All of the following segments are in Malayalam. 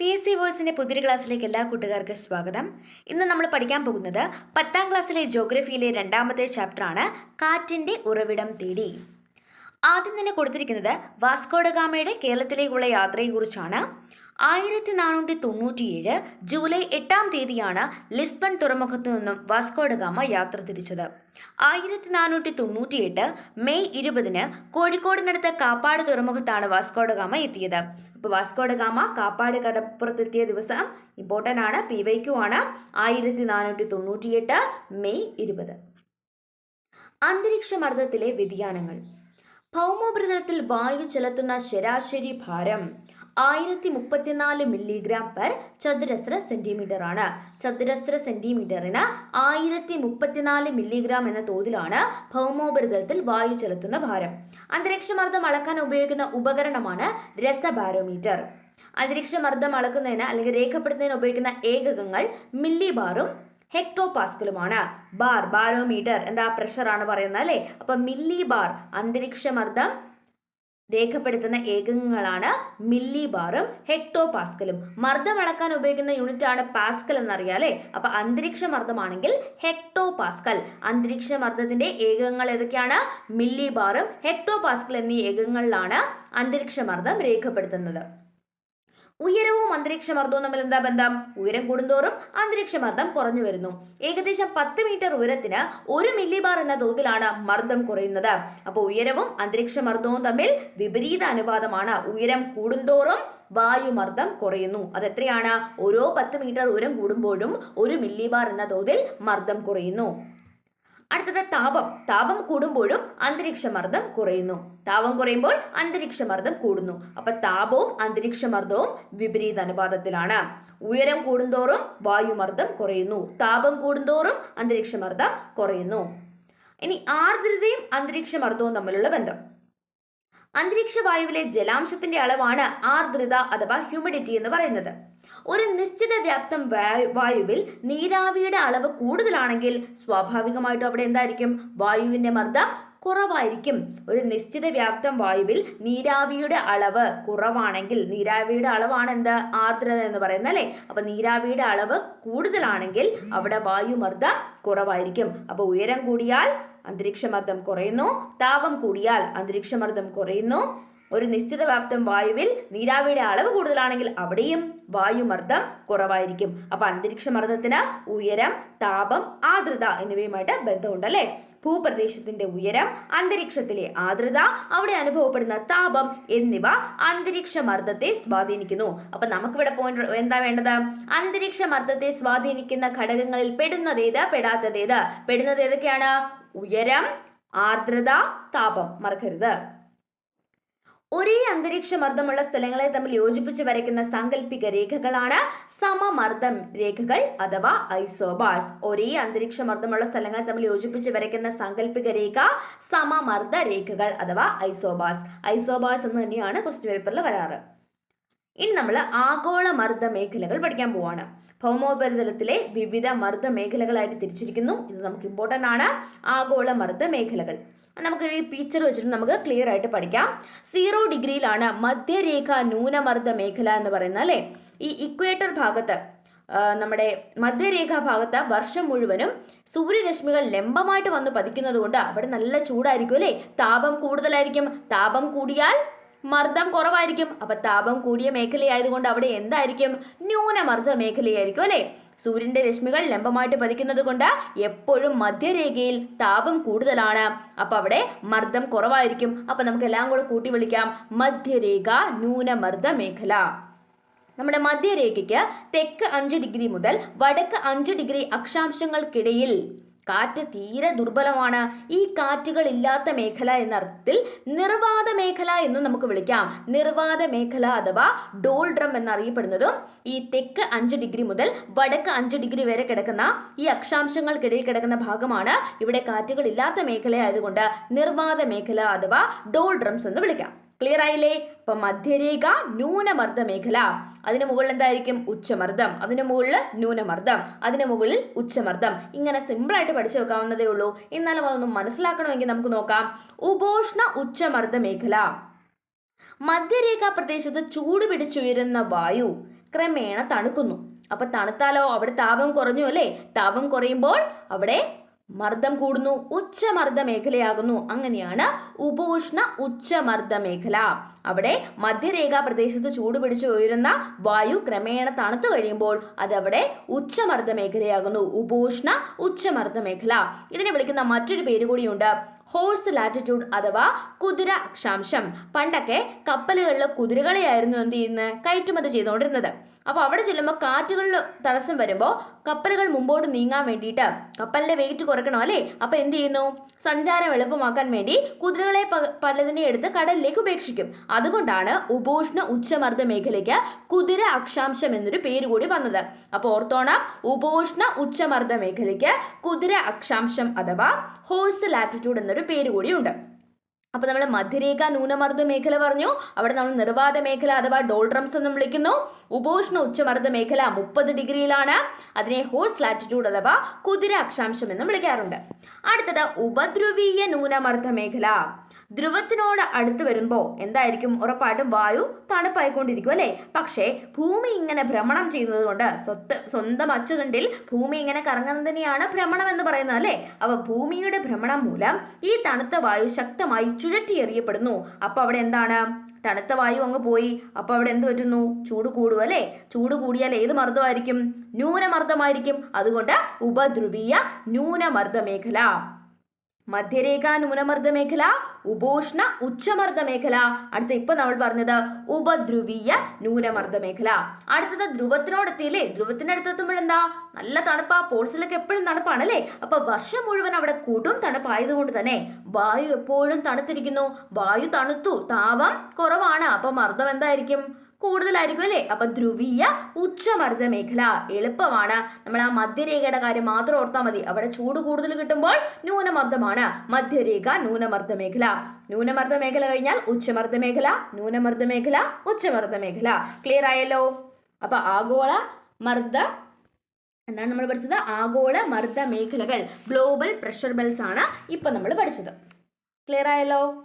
പി എസ് സി വോയ്സിന്റെ പുതിയൊരു ക്ലാസ്സിലേക്ക് എല്ലാ കൂട്ടുകാർക്കും സ്വാഗതം. ഇന്ന് നമ്മൾ പഠിക്കാൻ പോകുന്നത് പത്താം ക്ലാസ്സിലെ ജോഗ്രഫിയിലെ രണ്ടാമത്തെ ചാപ്റ്ററാണ് കാറ്റിന്റെ ഉറവിടം തേടി. ആദ്യം തന്നെ കൊടുത്തിരിക്കുന്നത് വാസ്കോഡഗാമയുടെ കേരളത്തിലേക്കുള്ള യാത്രയെക്കുറിച്ചാണ്. ആയിരത്തി നാനൂറ്റി തൊണ്ണൂറ്റിയേഴ് ജൂലൈ എട്ടാം തീയതിയാണ് ലിസ്ബൺ തുറമുഖത്തു നിന്നും വാസ്കോഡഗാമ യാത്ര തിരിച്ചത്. ആയിരത്തി നാനൂറ്റി തൊണ്ണൂറ്റിയെട്ട് മെയ് ഇരുപതിന് കോഴിക്കോടിനടുത്ത കാപ്പാട് തുറമുഖത്താണ് വാസ്കോഡഗാമ എത്തിയത്. അപ്പോൾ വാസ്കോഡഗാമ കാപ്പാട് കടപ്പുറത്തെത്തിയ ദിവസം ഇമ്പോർട്ടന്റ് ആണ്. പി വൈ ക്യു ആണ്. ആയിരത്തി നാനൂറ്റി തൊണ്ണൂറ്റിയെട്ട് മെയ് ഇരുപത്. അന്തരീക്ഷ മർദ്ദത്തിലെ വ്യതിയാനങ്ങൾ. ഭൗമോപരിതലത്തിൽ വായു ചെലുത്തുന്ന ശരാശരി ഭാരം ആയിരത്തി മുപ്പത്തിനാല് മില്ലിഗ്രാം പെർ ചതുരശ്ര സെന്റിമീറ്റർ ആണ്. ചതുരശ്ര സെന്റിമീറ്ററിന് ആയിരത്തി മുപ്പത്തിനാല് മില്ലിഗ്രാം എന്ന തോതിലാണ് ഭൗമോപരിതലത്തിൽ വായു ചെലുത്തുന്ന ഭാരം. അന്തരീക്ഷമർദ്ദം അളക്കാൻ ഉപയോഗിക്കുന്ന ഉപകരണമാണ് രസബാരോമീറ്റർ. അന്തരീക്ഷമർദ്ദം അളക്കുന്നതിന് അല്ലെങ്കിൽ രേഖപ്പെടുത്തുന്നതിന് ഉപയോഗിക്കുന്ന ഏകകങ്ങൾ മില്ലി ബാറും ഹെക്ടോ പാസ്കലുമാണ് ബാർ ബാരോമീറ്റർ എന്താ പ്രഷറാണ് പറയുന്നത് അല്ലേ? അപ്പൊ മില്ലി ബാർ അന്തരീക്ഷമർദ്ദം രേഖപ്പെടുത്തുന്ന ഏകങ്ങളാണ് മില്ലി ബാറും ഹെക്ടോ പാസ്കലും മർദ്ദം അളക്കാൻ ഉപയോഗിക്കുന്ന യൂണിറ്റ് ആണ് പാസ്കൽ എന്നറിയാലേ അപ്പൊ അന്തരീക്ഷ മർദ്ദമാണെങ്കിൽ ഹെക്ടോ പാസ്കൽ അന്തരീക്ഷ മർദ്ദത്തിന്റെ ഏകങ്ങൾ ഏതൊക്കെയാണ്? മില്ലി ബാറും ഹെക്ടോ പാസ്കൽ എന്നീ ഏകങ്ങളിലാണ് അന്തരീക്ഷ മർദ്ദം രേഖപ്പെടുത്തുന്നത്. ഉയരവും അന്തരീക്ഷ മർദ്ദവും തമ്മിൽ എന്താ ബന്ധം? ഉയരം കൂടുന്തോറും അന്തരീക്ഷ മർദ്ദം കുറഞ്ഞു വരുന്നു. ഏകദേശം പത്ത് മീറ്റർ ഉയരത്തിന് ഒരു മില്ലിബാർ എന്ന തോതിലാണ് മർദ്ദം കുറയുന്നത്. അപ്പോൾ ഉയരവും അന്തരീക്ഷ മർദ്ദവും തമ്മിൽ വിപരീത അനുപാതമാണ്. ഉയരം കൂടുന്തോറും വായുമർദ്ദം കുറയുന്നു. അതെത്രയാണ്? ഓരോ പത്ത് മീറ്റർ ഉയരം കൂടുമ്പോഴും ഒരു മില്ലിബാർ എന്ന തോതിൽ മർദ്ദം കുറയുന്നു. അടുത്തത് താപം. താപം കൂടുമ്പോഴും അന്തരീക്ഷമർദ്ദം കുറയുന്നു. താപം കുറയുമ്പോൾ അന്തരീക്ഷമർദ്ദം കൂടുന്നു. അപ്പൊ താപവും അന്തരീക്ഷമർദ്ദവും വിപരീത അനുപാതത്തിലാണ്. ഉയരം കൂടുന്തോറും വായുമർദ്ദം കുറയുന്നു. താപം കൂടുന്തോറും അന്തരീക്ഷമർദ്ദം കുറയുന്നു. ഇനി ആർദ്രതയും അന്തരീക്ഷമർദ്ദവും തമ്മിലുള്ള ബന്ധം. അന്തരീക്ഷ വായുവിലെ ജലാംശത്തിന്റെ അളവാണ് ആർദ്രത അഥവാ ഹ്യൂമിഡിറ്റി എന്ന് പറയുന്നത്. ഒരു നിശ്ചിത വ്യാപ്തം വായു വായുവിൽ നീരാവിയുടെ അളവ് കൂടുതലാണെങ്കിൽ സ്വാഭാവികമായിട്ടും അവിടെ എന്തായിരിക്കും? വായുവിന്റെ മർദ്ദം കുറവായിരിക്കും. ഒരു നിശ്ചിത വ്യാപ്തം വായുവിൽ നീരാവിയുടെ അളവ് കുറവാണെങ്കിൽ നീരാവിയുടെ അളവാണ് എന്ത്? ആർദ്രത എന്ന് പറയുന്നത് അല്ലേ? അപ്പൊ നീരാവിയുടെ അളവ് കൂടുതലാണെങ്കിൽ അവിടെ വായുമർദ്ദം കുറവായിരിക്കും. അപ്പോൾ ഉയരം കൂടിയാൽ അന്തരീക്ഷമർദ്ദം കുറയുന്നു. താപം കൂടിയാൽ അന്തരീക്ഷമർദ്ദം കുറയുന്നു. ഒരു നിശ്ചിത വ്യാപ്തം വായുവിൽ നീരാവിയുടെ അളവ് കൂടുതലാണെങ്കിൽ അവിടെയും വായുമർദ്ദം കുറവായിരിക്കും. അപ്പൊ അന്തരീക്ഷമർദ്ദത്തിന് ഉയരം താപം ആർദ്രത എന്നിവയുമായിട്ട് ബന്ധമുണ്ട് അല്ലേ ഭൂപ്രദേശത്തിന്റെ ഉയരം അന്തരീക്ഷത്തിലെ ആർദ്രത അവിടെ അനുഭവപ്പെടുന്ന താപം എന്നിവ അന്തരീക്ഷ മർദ്ദത്തെ സ്വാധീനിക്കുന്നു. അപ്പൊ നമുക്കിവിടെ പോയിന്റ് എന്താ വേണ്ടത്? അന്തരീക്ഷ മർദ്ദത്തെ സ്വാധീനിക്കുന്ന ഘടകങ്ങളിൽ പെടുന്നതേത് പെടാത്തതേത് പെടുന്നത് ഏതൊക്കെയാണ്? ഉയരം ആർദ്രത താപം. മറക്കരുത്. ഒരേ അന്തരീക്ഷ മർദ്ദമുള്ള സ്ഥലങ്ങളെ തമ്മിൽ യോജിപ്പിച്ച് വരയ്ക്കുന്ന സാങ്കല്പിക രേഖകളാണ് സമമർദ്ദം രേഖകൾ അഥവാ ഐസോബാർസ്. ഒരേ അന്തരീക്ഷ മർദ്ദമുള്ള സ്ഥലങ്ങളെ തമ്മിൽ യോജിപ്പിച്ച് വരയ്ക്കുന്ന സാങ്കല്പിക രേഖ സമമർദ്ദ രേഖകൾ അഥവാ ഐസോബാർസ്. ഐസോബാർസ് എന്ന് തന്നെയാണ് ക്വസ്റ്റ്യൻ പേപ്പറിൽ വരാറ്. ഇനി നമ്മൾ ആഗോള മർദ്ദ മേഖലകൾ പഠിക്കാൻ പോവാണ്. ഭൗമോപരിതലത്തിലെ വിവിധ മർദ്ദ മേഖലകളായിട്ട് തിരിച്ചിരിക്കുന്നു. ഇത് നമുക്ക് ഇമ്പോർട്ടന്റ് ആണ്. ആഗോള മർദ്ദ മേഖലകൾ. നമുക്ക് ഈ പിക്ചർ വെച്ചിട്ട് നമുക്ക് ക്ലിയർ ആയിട്ട് പഠിക്കാം. സീറോ ഡിഗ്രിയിലാണ് മധ്യരേഖ ന്യൂനമർദ്ദ മേഖല എന്ന് പറയുന്നത് അല്ലേ? ഈ ഇക്വേറ്റർ ഭാഗത്ത് നമ്മുടെ മധ്യരേഖ ഭാഗത്ത് വർഷം മുഴുവനും സൂര്യരശ്മികൾ ലംബമായിട്ട് വന്ന് പതിക്കുന്നത് കൊണ്ട് അവിടെ നല്ല ചൂടായിരിക്കും അല്ലേ? താപം കൂടുതലായിരിക്കും. താപം കൂടിയാൽ മർദ്ദം കുറവായിരിക്കും. അപ്പൊ താപം കൂടിയ മേഖലയായതുകൊണ്ട് അവിടെ എന്തായിരിക്കും? ന്യൂനമർദ്ദ മേഖലയായിരിക്കും അല്ലേ? സൂര്യന്റെ രശ്മികൾ ലംബമായിട്ട് പതിക്കുന്നത് കൊണ്ട് എപ്പോഴും മധ്യരേഖയിൽ താപം കൂടുതലാണ്. അപ്പൊ അവിടെ മർദ്ദം കുറവായിരിക്കും. അപ്പൊ നമുക്ക് എല്ലാം കൂടെ കൂട്ടി വിളിക്കാം. മധ്യരേഖ ന്യൂനമർദ്ദ മേഖല. നമ്മുടെ മധ്യരേഖയ്ക്ക് തെക്ക് അഞ്ച് ഡിഗ്രി മുതൽ വടക്ക് അഞ്ച് ഡിഗ്രി അക്ഷാംശങ്ങൾക്കിടയിൽ കാറ്റ് തീരെ ദുർബലമാണ്. ഈ കാറ്റുകൾ ഇല്ലാത്ത മേഖല എന്ന അർത്ഥത്തിൽ നിർവാത മേഖല എന്ന് നമുക്ക് വിളിക്കാം. നിർവാത മേഖല അഥവാ ഡോൾ ഡ്രം എന്നറിയപ്പെടുന്നതും ഈ തെക്ക് അഞ്ച് ഡിഗ്രി മുതൽ വടക്ക് അഞ്ച് ഡിഗ്രി വരെ കിടക്കുന്ന ഈ അക്ഷാംശങ്ങൾക്കിടയിൽ കിടക്കുന്ന ഭാഗമാണ് ഇവിടെ കാറ്റുകൾ ഇല്ലാത്ത മേഖലയായതുകൊണ്ട് നിർവാത മേഖല അഥവാ ഡോൾ ഡ്രംസ് എന്ന് വിളിക്കാം. ക്ലിയർ ആയില്ലേ? ഇപ്പൊ മധ്യരേഖ ന്യൂനമർദ്ദ മേഖല അതിന് മുകളിൽ എന്തായിരിക്കും? ഉച്ചമർദ്ദം. അതിന് മുകളിൽ ന്യൂനമർദ്ദം. അതിന് മുകളിൽ ഉച്ചമർദ്ദം. ഇങ്ങനെ സിമ്പിൾ ആയിട്ട് പഠിച്ചു വെക്കാവുന്നതേ ഉള്ളൂ. എന്നാലും അതൊന്നും മനസ്സിലാക്കണമെങ്കിൽ നമുക്ക് നോക്കാം. ഉപോഷ്ണ ഉച്ചമർദ്ദ മേഖല മധ്യരേഖാ പ്രദേശത്ത് ചൂട് പിടിച്ചുയരുന്ന വായു ക്രമേണ തണുക്കുന്നു. അപ്പൊ തണുത്താലോ? അവിടെ താപം കുറഞ്ഞു അല്ലേ? താപം കുറയുമ്പോൾ അവിടെ മർദ്ദം കൂടുന്നു ഉച്ചമർദ്ദ മേഖലയാകുന്നു. അങ്ങനെയാണ് ഉപോഷ്ണ ഉച്ചമർദ്ദ മേഖല. അവിടെ മധ്യരേഖാ പ്രദേശത്ത് ചൂട് പിടിച്ച് ഉയരുന്ന വായു ക്രമേണ തണുത്തു കഴിയുമ്പോൾ അതവിടെ ഉച്ചമർദ്ദ മേഖലയാകുന്നു. ഉപോഷ്ണ ഉച്ചമർദ്ദ മേഖല. ഇതിനെ വിളിക്കുന്ന മറ്റൊരു പേര് കൂടിയുണ്ട്. ഹോഴ്സ് ലാറ്റിറ്റ്യൂഡ് അഥവാ കുതിര അക്ഷാംശം പണ്ടൊക്കെ കപ്പലുകളിൽ കുതിരകളെയായിരുന്നു എന്ത് ചെയ്യുന്നത്? കയറ്റുമതി ചെയ്തുകൊണ്ടിരുന്നത്. അപ്പോൾ അവിടെ ചെല്ലുമ്പോൾ കാറ്റുകളിൽ തടസ്സം വരുമ്പോൾ കപ്പലുകൾ മുമ്പോട്ട് നീങ്ങാൻ വേണ്ടിയിട്ട് കപ്പലിന്റെ വെയിറ്റ് കുറയ്ക്കണം അല്ലേ? അപ്പോൾ എന്ത് ചെയ്യുന്നു? സഞ്ചാരം എളുപ്പമാക്കാൻ വേണ്ടി കുതിരകളെ പലതിനെ എടുത്ത് കടലിലേക്ക് ഉപേക്ഷിക്കും. അതുകൊണ്ടാണ് ഉപോഷ്ണ ഉച്ചമർദ്ദ മേഖലയ്ക്ക് കുതിര അക്ഷാംശം എന്നൊരു പേര് കൂടി വന്നത്. അപ്പോൾ ഓർത്തോണം ഉപോഷ്ണ ഉച്ചമർദ്ദ മേഖലയ്ക്ക് കുതിര അക്ഷാംശം അഥവാ ഹോഴ്സ് ലാറ്റിറ്റ്യൂഡ് എന്നൊരു പേര് കൂടിയുണ്ട് അപ്പോൾ നമ്മൾ മധ്യരേഖ ന്യൂനമർദ്ദ മേഖല പറഞ്ഞു. അവിടെ നമ്മൾ നിർവാത മേഖല അഥവാ ഡോൾഡ്രംസ് എന്ന് വിളിക്കുന്നു. ഉപോഷ്ണ ഉച്ചമർദ്ദ മേഖല മുപ്പത് ഡിഗ്രിയിലാണ്. അതിനെ ഹോഴ്സ് ലാറ്റിറ്റ്യൂഡ് അഥവാ കുതിര അക്ഷാംശം എന്നും വിളിക്കാറുണ്ട്. അടുത്തത് ഉപദ്രവീയ ന്യൂനമർദ്ദ മേഖല. ധ്രുവത്തിനോട് അടുത്ത് വരുമ്പോൾ എന്തായിരിക്കും? ഉറപ്പായിട്ടും വായു തണുപ്പായിക്കൊണ്ടിരിക്കും അല്ലേ? പക്ഷേ ഭൂമി ഇങ്ങനെ ഭ്രമണം ചെയ്യുന്നത് കൊണ്ട് സ്വത്ത് സ്വന്തം അച്ചുതണ്ടിൽ ഭൂമി ഇങ്ങനെ കറങ്ങുന്നത് തന്നെയാണ് ഭ്രമണം എന്ന് പറയുന്നത് അല്ലേ? അപ്പോൾ ഭൂമിയുടെ ഭ്രമണം മൂലം ഈ തണുത്ത വായു ശക്തമായി ചുഴറ്റി എറിയപ്പെടുന്നു അപ്പോൾ അവിടെ എന്താണ്? തണുത്ത വായു അങ്ങ് പോയി. അപ്പോൾ അവിടെ എന്ത് പറ്റുന്നു? ചൂട് കൂടും അല്ലേ? ചൂട് കൂടിയാൽ ഏത് മർദ്ദമായിരിക്കും? ന്യൂനമർദ്ദമായിരിക്കും. അതുകൊണ്ട് ഉപദ്രുവീയ ന്യൂനമർദ്ദ മേഖല. മധ്യരേഖ ന്യൂനമർദ്ദ മേഖല ഉപോഷ്ണ ഉച്ചമർദ്ദ മേഖല അടുത്ത ഇപ്പൊ നമ്മൾ പറഞ്ഞത് ഉപദ്രുവീയ ന്യൂനമർദ്ദ മേഖല അടുത്തത് ധ്രുവത്തിനോടെത്തിയില്ലേ ധ്രുവത്തിന്റെ അടുത്തെത്തുമ്പോഴെന്താ നല്ല തണുപ്പാ. പോൾസിലൊക്കെ എപ്പോഴും തണുപ്പാണ് അല്ലേ അപ്പൊ വർഷം മുഴുവൻ അവിടെ കൊടും തണുപ്പായതുകൊണ്ട് തന്നെ വായു എപ്പോഴും തണുത്തിരിക്കുന്നു. വായു തണുത്തു. താപം കുറവാണ്. അപ്പൊ മർദ്ദം എന്തായിരിക്കും? കൂടുതലായിരിക്കും അല്ലേ? അപ്പൊ ധ്രുവീയ ഉച്ചമർദ്ദ മേഖല എളുപ്പമാണ്. നമ്മൾ ആ മധ്യരേഖയുടെ കാര്യം മാത്രം ഓർത്താൽ മതി. അവിടെ ചൂട് കൂടുതൽ കിട്ടുമ്പോൾ ന്യൂനമർദ്ദമാണ്. മധ്യരേഖ ന്യൂനമർദ്ദ മേഖല. ന്യൂനമർദ്ദ മേഖല കഴിഞ്ഞാൽ ഉച്ചമർദ്ദ മേഖല. ന്യൂനമർദ്ദ മേഖല ഉച്ചമർദ്ദ മേഖല. ക്ലിയർ ആയല്ലോ? അപ്പൊ ആഗോള മർദ്ദ എന്താണ് നമ്മൾ പഠിച്ചത്? ആഗോള മർദ്ദ മേഖലകൾ ഗ്ലോബൽ പ്രഷർ ബെൽസ് ആണ് ഇപ്പൊ നമ്മൾ പഠിച്ചത്. ക്ലിയർ ആയല്ലോ?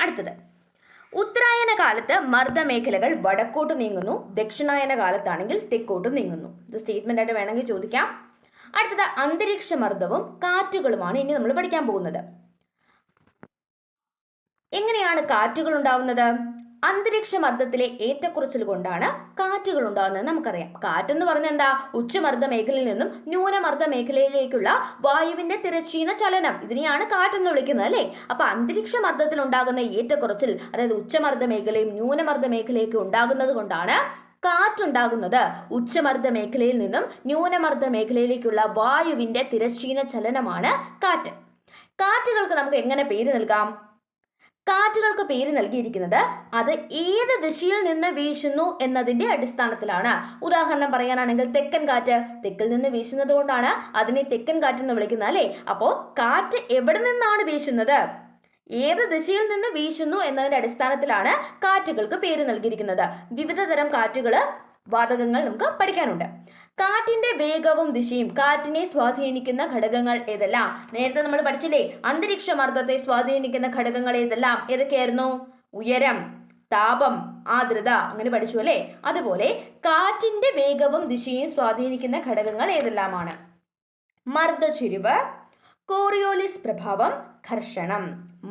അടുത്തത്. ഉത്തരായന കാലത്ത് മർദ്ദമേഖലകൾ വടക്കോട്ട് നീങ്ങുന്നു ദക്ഷിണായന കാലത്താണെങ്കിൽ തെക്കോട്ട് നീങ്ങുന്നു. ഇത് സ്റ്റേറ്റ്മെന്റ് ആയിട്ട് വേണമെങ്കിൽ ചോദിക്കാം. അടുത്തത് അന്തരീക്ഷ മർദ്ദവും കാറ്റുകളുമാണ് ഇനി നമ്മൾ പഠിക്കാൻ പോകുന്നത്. എങ്ങനെയാണ് കാറ്റുകൾ ഉണ്ടാവുന്നത്? അന്തരീക്ഷ മർദ്ദത്തിലെ ഏറ്റക്കുറച്ചിൽ കൊണ്ടാണ് കാറ്റുകൾ ഉണ്ടാകുന്നത് നമുക്കറിയാം. കാറ്റ് എന്ന് പറഞ്ഞാൽ എന്താ? ഉച്ചമർദ്ദ മേഖലയിൽ നിന്നും ന്യൂനമർദ്ദ മേഖലയിലേക്കുള്ള വായുവിന്റെ തിരശ്ചീന ചലനം. ഇതിനെയാണ് കാറ്റ് എന്ന് വിളിക്കുന്നത് അല്ലേ? അപ്പൊ അന്തരീക്ഷ മർദ്ദത്തിൽ ഉണ്ടാകുന്ന ഏറ്റക്കുറച്ചിൽ അതായത് ഉച്ചമർദ്ദ മേഖലയും ന്യൂനമർദ്ദ മേഖലയൊക്കെ ഉണ്ടാകുന്നത് കൊണ്ടാണ് കാറ്റുണ്ടാകുന്നത്. ഉച്ചമർദ്ദ മേഖലയിൽ നിന്നും ന്യൂനമർദ്ദ മേഖലയിലേക്കുള്ള വായുവിന്റെ തിരശ്ചീന ചലനമാണ് കാറ്റ്. കാറ്റുകൾക്ക് നമുക്ക് എങ്ങനെ പേര് നൽകാം? കാറ്റുകൾക്ക് പേര് നൽകിയിരിക്കുന്നത് അത് ഏത് ദിശയിൽ നിന്ന് വീശുന്നു എന്നതിന്റെ അടിസ്ഥാനത്തിലാണ്. ഉദാഹരണം പറയാനാണെങ്കിൽ തെക്കൻ കാറ്റ് തെക്കിൽ നിന്ന് വീശുന്നത് കൊണ്ടാണ്. അതിനെ തെക്കൻ കാറ്റ് എന്ന് വിളിക്കുന്നത് അല്ലേ? അപ്പോൾ കാറ്റ് എവിടെ നിന്നാണ് വീശുന്നത്? ഏത് ദിശയിൽ നിന്ന് വീശുന്നു എന്നതിന്റെ അടിസ്ഥാനത്തിലാണ് കാറ്റുകൾക്ക് പേര് നൽകിയിരിക്കുന്നത്. വിവിധ തരം കാറ്റുകൾ വാതകങ്ങൾ നമുക്ക് പഠിക്കാനുണ്ട്. കാറ്റിന്റെ വേഗവും ദിശയും കാറ്റിനെ സ്വാധീനിക്കുന്ന ഘടകങ്ങൾ ഏതെല്ലാം? നേരത്തെ നമ്മൾ പഠിച്ചില്ലേ അന്തരീക്ഷ മർദ്ദത്തെ സ്വാധീനിക്കുന്ന ഘടകങ്ങൾ ഏതെല്ലാം? ഏതൊക്കെയായിരുന്നു? ഉയരം താപം ആർദ്രത അങ്ങനെ പഠിച്ചു അല്ലേ? അതുപോലെ കാറ്റിന്റെ വേഗവും ദിശയും സ്വാധീനിക്കുന്ന ഘടകങ്ങൾ ഏതെല്ലാമാണ്? മർദ്ദചെരിവ് കോറിയോലിസ് പ്രഭാവം ഘർഷണം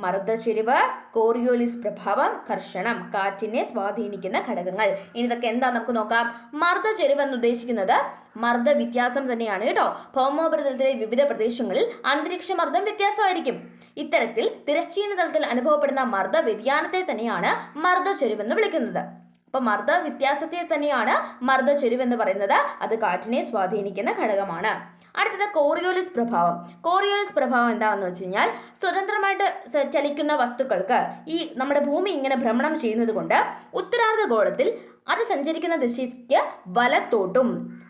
മർദ്ദചെരിവ് കോറിയോലിസ് പ്രഭാവം ഘർഷണം കാറ്റിനെ സ്വാധീനിക്കുന്ന ഘടകങ്ങൾ. ഇനി ഇതൊക്കെ എന്താ നമുക്ക് നോക്കാം. മർദ്ദചെരിവ് എന്ന് ഉദ്ദേശിക്കുന്നത് മർദ്ദ വ്യത്യാസം തന്നെയാണ് കേട്ടോ. ഭൗമോപരിതലത്തിലെ വിവിധ പ്രദേശങ്ങളിൽ അന്തരീക്ഷ മർദ്ദം വ്യത്യാസമായിരിക്കും. ഇത്തരത്തിൽ തിരശ്ചീന തലത്തിൽ അനുഭവപ്പെടുന്ന മർദ്ദ വ്യതിയാനത്തെ തന്നെയാണ് മർദ്ദചെരിവ് എന്ന് വിളിക്കുന്നത്. അപ്പൊ മർദ്ദ വ്യത്യാസത്തെ തന്നെയാണ് മർദ്ദചെരിവ് എന്ന് പറയുന്നത്. അത് കാറ്റിനെ സ്വാധീനിക്കുന്ന ഘടകമാണ്. അടുത്തത് കോറിയോലിസ് പ്രഭാവം. കോറിയോലിസ് പ്രഭാവം എന്താണെന്ന് വെച്ച് കഴിഞ്ഞാൽ സ്വതന്ത്രമായിട്ട് ചലിക്കുന്ന വസ്തുക്കൾക്ക് ഈ നമ്മുടെ ഭൂമി ഇങ്ങനെ ഭ്രമണം ചെയ്യുന്നത് കൊണ്ട് ഉത്തരാർദ്ധഗോളത്തിൽ അത് സഞ്ചരിക്കുന്ന ദിശയ്ക്ക് വലത്തോട്ടും